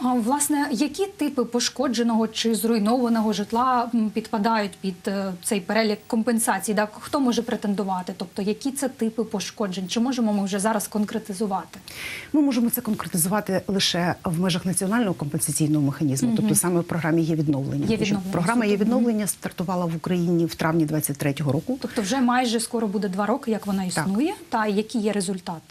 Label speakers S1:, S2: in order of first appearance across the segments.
S1: Власне, які типи пошкодженого чи зруйнованого житла підпадають під е, цей перелік компенсацій? Так? Хто може претендувати? Тобто, які це типи пошкоджень? Чи можемо ми вже зараз конкретизувати?
S2: Ми можемо це конкретизувати лише в межах національного компенсаційного механізму, тобто саме в програмі є відновлення.
S1: Є відновлення,
S2: Програма є відновлення стартувала в Україні в травні 23-го року.
S1: Тобто, вже майже скоро буде два роки, як вона існує, та який є результат?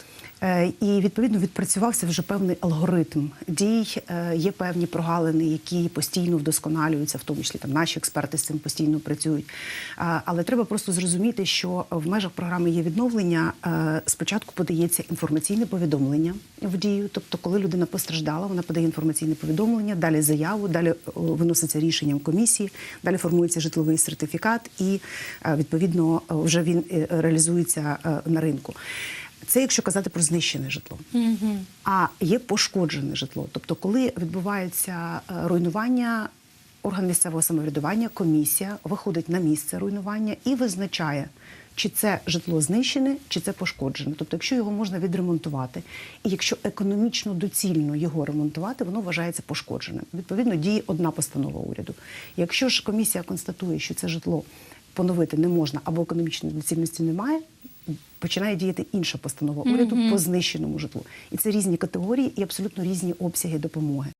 S2: Е, І відповідно відпрацювався вже певний алгоритм дій. Е, Є певні прогалини, які постійно вдосконалюються, в тому числі там наші експерти з цим постійно працюють. Але треба просто зрозуміти, що в межах програми є відновлення. е, Спочатку подається інформаційне повідомлення в дію. Тобто, коли людина постраждала, вона подає інформаційне повідомлення, далі заяву, далі е, виноситься рішенням комісії, далі формується житловий сертифікат, і е, відповідно е, вже він е, реалізується е, на ринку. Це якщо казати про знищене житло. А є пошкоджене житло. Тобто, коли відбувається е, руйнування, орган місцевого самоврядування, комісія виходить на місце руйнування і визначає, чи це житло знищене, чи це пошкоджене. Тобто, якщо його можна відремонтувати, і якщо економічно доцільно його ремонтувати, воно вважається пошкодженим. Відповідно, діє одна постанова уряду. Якщо ж комісія констатує, що це житло поновити не можна або економічної доцільності немає. Починає діяти інша постанова уряду по знищеному житлу, і це різні категорії і абсолютно різні обсяги допомоги.